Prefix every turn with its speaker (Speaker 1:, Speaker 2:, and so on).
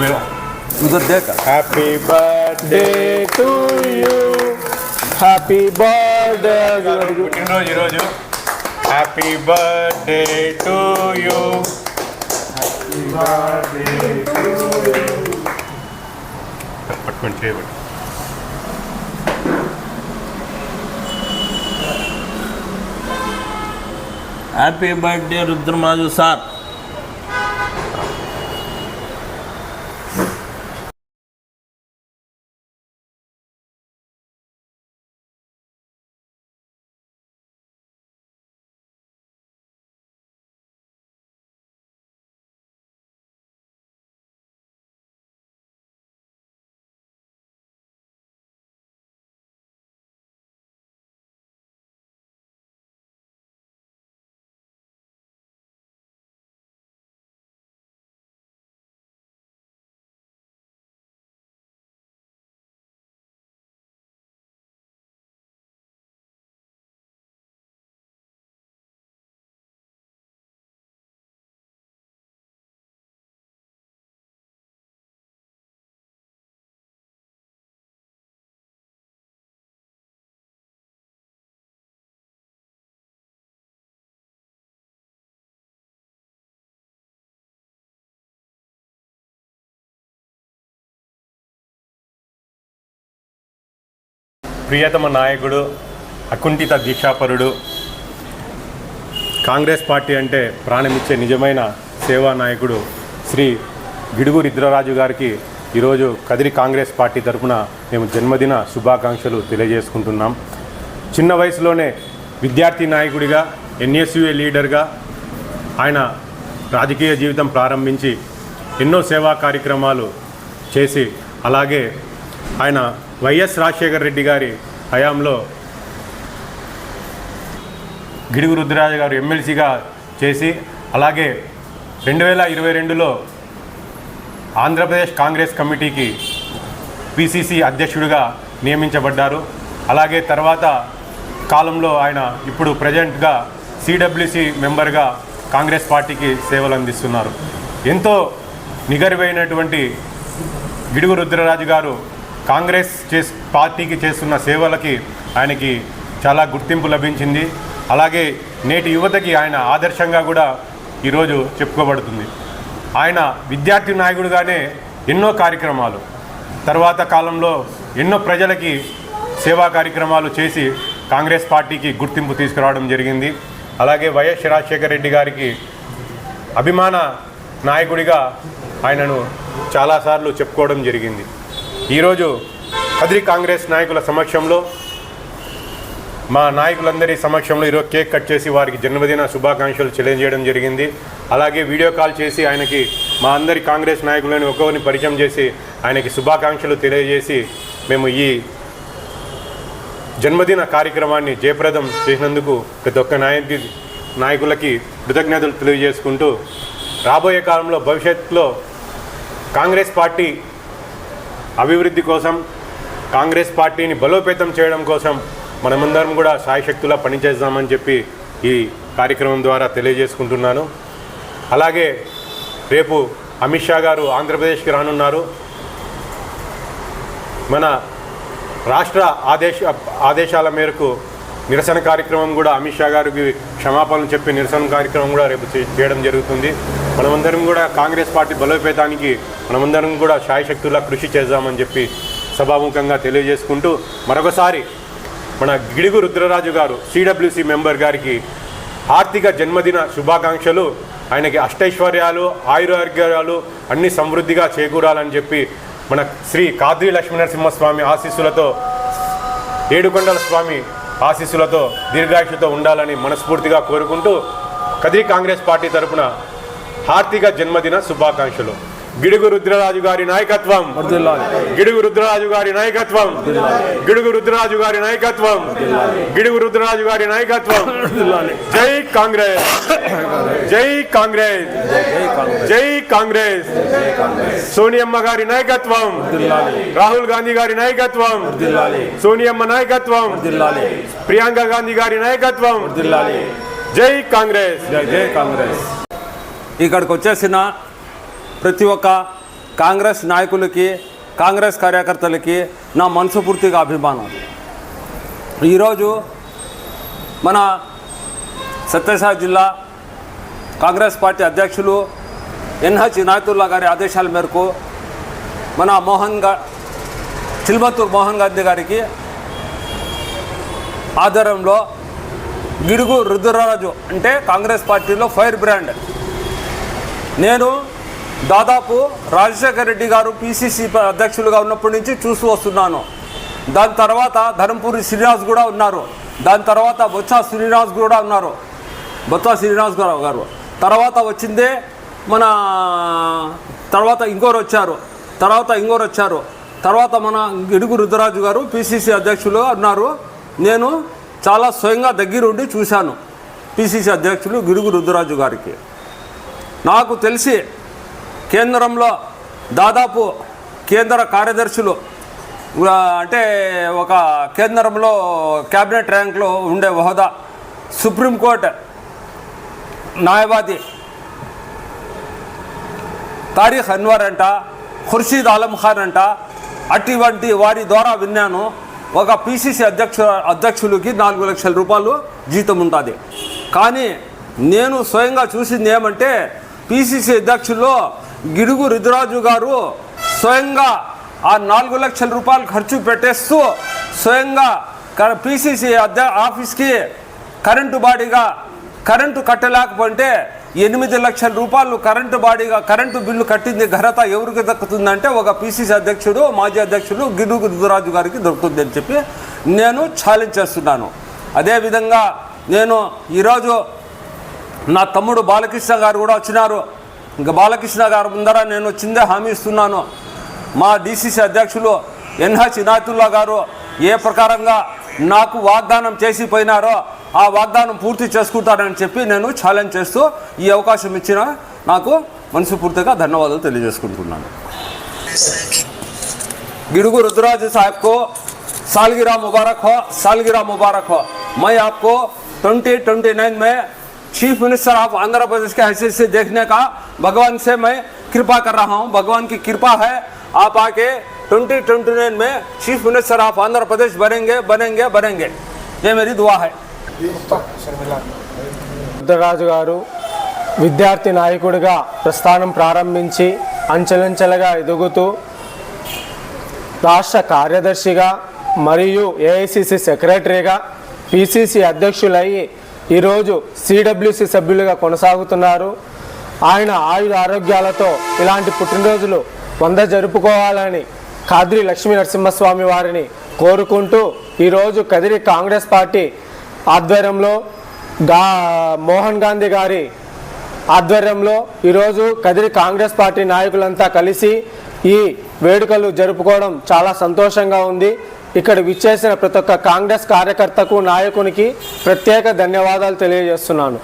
Speaker 1: मेरा
Speaker 2: उधर देख
Speaker 1: happy birthday to you happy birthday పుట్టినరోజు ఈరోజు హ్యాపీ బర్త్డే టు యూ పట్టుకొని చేయబడి
Speaker 2: హ్యాపీ బర్త్డే రుద్రమాజు సార్
Speaker 1: ప్రియతమ నాయకుడు అకుంఠిత దీక్షాపరుడు కాంగ్రెస్ పార్టీ అంటే ప్రాణమిచ్చే నిజమైన సేవా నాయకుడు శ్రీ గిడుగు రుద్రరాజు గారికి ఈరోజు కదిరి కాంగ్రెస్ పార్టీ తరఫున మేము జన్మదిన శుభాకాంక్షలు తెలియజేసుకుంటున్నాం. చిన్న వయసులోనే విద్యార్థి నాయకుడిగా ఎన్ఎస్యుఏ లీడర్గా ఆయన రాజకీయ జీవితం ప్రారంభించి ఎన్నో సేవా కార్యక్రమాలు చేసి అలాగే ఆయన వైఎస్ రాజశేఖర రెడ్డి గారి హయాంలో గిడుగు రుద్రరాజు గారు ఎమ్మెల్సీగా చేసి అలాగే రెండు వేల ఇరవై రెండులో ఆంధ్రప్రదేశ్ కాంగ్రెస్ కమిటీకి పిసిసి అధ్యక్షుడిగా నియమించబడ్డారు. అలాగే తర్వాత కాలంలో ఆయన ఇప్పుడు ప్రజెంట్గా సిడబ్ల్యూసి మెంబర్గా కాంగ్రెస్ పార్టీకి సేవలు అందిస్తున్నారు. ఎంతో నిగరివైనటువంటి గిడుగు రుద్రరాజు గారు కాంగ్రెస్ చేస్ పార్టీకి చేస్తున్న సేవలకి ఆయనకి చాలా గుర్తింపు లభించింది. అలాగే నేటి యువతకి ఆయన ఆదర్శంగా కూడా ఈరోజు చెప్పుకోబడుతుంది. ఆయన విద్యార్థి నాయకుడిగానే ఎన్నో కార్యక్రమాలు తర్వాత కాలంలో ఎన్నో ప్రజలకి సేవా కార్యక్రమాలు చేసి కాంగ్రెస్ పార్టీకి గుర్తింపు తీసుకురావడం జరిగింది. అలాగే వైఎస్ రాజశేఖర రెడ్డి గారికి అభిమాన నాయకుడిగా ఆయనను చాలాసార్లు చెప్పుకోవడం జరిగింది. ఈరోజు కదిరి కాంగ్రెస్ నాయకుల సమక్షంలో మా నాయకులందరి సమక్షంలో ఈరోజు కేక్ కట్ చేసి వారికి జన్మదిన శుభాకాంక్షలు తెలియజేయడం జరిగింది. అలాగే వీడియో కాల్ చేసి ఆయనకి మా అందరి కాంగ్రెస్ నాయకులను ఒక్కొక్కరిని పరిచయం చేసి ఆయనకి శుభాకాంక్షలు తెలియజేసి మేము ఈ జన్మదిన కార్యక్రమాన్ని జయప్రదం చేసినందుకు ప్రతి ఒక్క నాయకు నాయకులకి కృతజ్ఞతలు తెలియజేసుకుంటూ రాబోయే కాలంలో భవిష్యత్తులో కాంగ్రెస్ పార్టీ అభివృద్ధి కోసం కాంగ్రెస్ పార్టీని బలోపేతం చేయడం కోసం మనమందరం కూడా సాయశక్తులా పనిచేద్దామని చెప్పి ఈ కార్యక్రమం ద్వారా తెలియజేసుకుంటున్నాను. అలాగే రేపు అమిత్ షా గారు ఆంధ్రప్రదేశ్కి రానున్నారు. మన రాష్ట్ర ఆదేశ ఆదేశాల మేరకు నిరసన కార్యక్రమం కూడా అమిత్ షా గారికి క్షమాపణలు చెప్పి నిరసన కార్యక్రమం కూడా రేపు చేయడం జరుగుతుంది. మనమందరం కూడా కాంగ్రెస్ పార్టీ బలోపేతానికి మనమందరం కూడా శాయశక్తులా కృషి చేద్దామని చెప్పి సభాముఖంగా తెలియజేసుకుంటూ మరొకసారి మన గిడుగు రుద్రరాజు గారు సిడబ్ల్యూసి మెంబర్ గారికి ఆర్థిక జన్మదిన శుభాకాంక్షలు. ఆయనకి అష్టైశ్వర్యాలు ఆయురారోగ్యాలు అన్ని సమృద్ధిగా చేకూరాలని చెప్పి మన శ్రీ కాద్రి లక్ష్మీనరసింహస్వామి ఆశీస్సులతో ఏడుకొండల స్వామి ఆశీస్సులతో దీర్ఘాయుషుతో ఉండాలని మనస్ఫూర్తిగా కోరుకుంటూ కదిరి కాంగ్రెస్ పార్టీ తరపున హార్దిక జన్మదిన శుభాకాంక్షలు. గిడుగు రుద్రరాజు గారి నాయకత్వం. గిడుగు రుద్రరాజు గారి నాయకత్వం. గిడుగు రుద్రరాజు గారి నాయకత్వం. గిడుగు రుద్రరాజు గారి నాయకత్వం. జై కాంగ్రెస్. జై కాంగ్రెస్. జై కాంగ్రెస్. సోనియమ్మ గారి నాయకత్వం. రాహుల్ గాంధీ గారి నాయకత్వం. సోనియమ్మ నాయకత్వం. ప్రియాంక గాంధీ గారి నాయకత్వం. జై కాంగ్రెస్.
Speaker 2: జై జై కాంగ్రెస్. ఇక్కడికి వచ్చేసిన ప్రతి ఒక్క
Speaker 3: కాంగ్రెస్ నాయకులకి కాంగ్రెస్ కార్యకర్తలకి నా మనసుపూర్తిగా అభిమానం. ఈరోజు మన సత్యసాయి జిల్లా కాంగ్రెస్ పార్టీ అధ్యక్షులు ఎన్హెచ్ ఇనాయతుల్లా గారి ఆదేశాల మేరకు మన మోహన్గా చిల్మత్తూరు మోహన్ గాంధీ గారికి ఆధ్వర్యంలో గిడుగు రుద్రరాజు అంటే కాంగ్రెస్ పార్టీలో ఫైర్ బ్రాండ్. నేను దాదాపు రాజశేఖర రెడ్డి గారు పిసిసి అధ్యక్షులుగా ఉన్నప్పటి నుంచి చూస్తూ వస్తున్నాను. దాని తర్వాత ధర్మపురి శ్రీనివాస్ కూడా ఉన్నారు. దాని తర్వాత బొత్స శ్రీనివాస్ కూడా ఉన్నారు. బొత్స శ్రీనివాస్ గారు గారు. తర్వాత వచ్చిందే మన తర్వాత ఇంకోరు వచ్చారు. తర్వాత ఇంకోరు వచ్చారు. తర్వాత మన గిడుగు రుద్రరాజు గారు పిసిసి అధ్యక్షులు ఉన్నారు. నేను చాలా స్వయంగా దగ్గరుండి చూశాను పిసిసి అధ్యక్షులు గిడుగు రుద్రరాజు గారికి. నాకు తెలిసి కేంద్రంలో దాదాపు కేంద్ర కార్యదర్శులు అంటే ఒక కేంద్రంలో క్యాబినెట్ ర్యాంక్లో ఉండే హోదా సుప్రీంకోర్టు న్యాయవాది తారీఖ్ అన్వర్ అంట ఖుర్షీద్ ఆలం ఖాన్ అంట అటువంటి వారి ద్వారా విన్నాను. ఒక పిసిసి అధ్యక్ష అధ్యక్షులకి నాలుగు లక్షల రూపాయలు జీతం ఉంటుంది. కానీ నేను స్వయంగా చూసింది ఏమంటే పిసిసి అధ్యక్షుల్లో గిడుగు రుద్రాజు గారు స్వయంగా ఆ నాలుగు లక్షల రూపాయలు ఖర్చు పెట్టేస్తూ స్వయంగా పిసిసి అధ్య ఆఫీస్కి కరెంటు బాడీగా కరెంటు కట్టలేకపోతే ఎనిమిది లక్షల రూపాయలు కరెంటు బాడీగా కరెంటు బిల్లు కట్టింది ఘనత ఎవరికి దక్కుతుందంటే ఒక పిసిసి అధ్యక్షుడు మాజీ అధ్యక్షుడు గిడుగు రుద్రాజు గారికి దొరుకుతుంది అని చెప్పి నేను ఛాలెంజ్ చేస్తున్నాను. అదేవిధంగా నేను ఈరోజు నా తమ్ముడు బాలకృష్ణ గారు కూడా వచ్చినారు. ఇంకా బాలకృష్ణ గారు ముందర నేను వచ్చిందే హామీ ఇస్తున్నాను మా డిసిసి అధ్యక్షులు ఎన్హెచ్ ఇనాతుల్లా గారు ఏ ప్రకారంగా నాకు వాగ్దానం చేసి పోయినారో ఆ వాగ్దానం పూర్తి చేసుకుంటారని చెప్పి నేను ఛాలెంజ్ చేస్తూ ఈ అవకాశం ఇచ్చిన నాకు మనస్ఫూర్తిగా ధన్యవాదాలు తెలియజేసుకుంటున్నాను गिड़गू रुद्राज साहब को सालगिरह मुबारक हो सालगिरह मुबारक हो मैं आपको 2029 में chief minister of Andhra Pradesh के हैसियत से देखने का भगवान से मैं कृपा कर रहा हूं भगवान की कृपा है आप आके 2029 में chief minister of Andhra Pradesh बनेंगे बनेंगे बनेंगे ये मेरी दुआ है
Speaker 4: రుద్రరాజు గారు విద్యార్థి నాయకుడిగా ప్రస్థానం ప్రారంభించి అంచెలంచెలుగా ఎదుగుతూ రాష్ట్ర కార్యదర్శిగా మరియు ఏఐసిసి సెక్రటరీగా పిసిసి అధ్యక్షులయ్యి ఈరోజు సిడబ్ల్యూసి సభ్యులుగా కొనసాగుతున్నారు. ఆయన ఆయుధ ఆరోగ్యాలతో ఇలాంటి పుట్టినరోజులు వంద జరుపుకోవాలని కాద్రి లక్ష్మీ నరసింహస్వామి వారిని కోరుకుంటూ ఈరోజు కదిరి కాంగ్రెస్ పార్టీ ఆధ్వర్యంలో గా మోహన్ గాంధీ గారి ఆధ్వర్యంలో ఈరోజు కదిరి కాంగ్రెస్ పార్టీ నాయకులంతా కలిసి ఈ వేడుకలు జరుపుకోవడం చాలా సంతోషంగా ఉంది. ఇక్కడ విచ్చేసిన ప్రతి ఒక్క కాంగ్రెస్ కార్యకర్తకు నాయకునికి ప్రత్యేక ధన్యవాదాలు తెలియజేస్తున్నాను.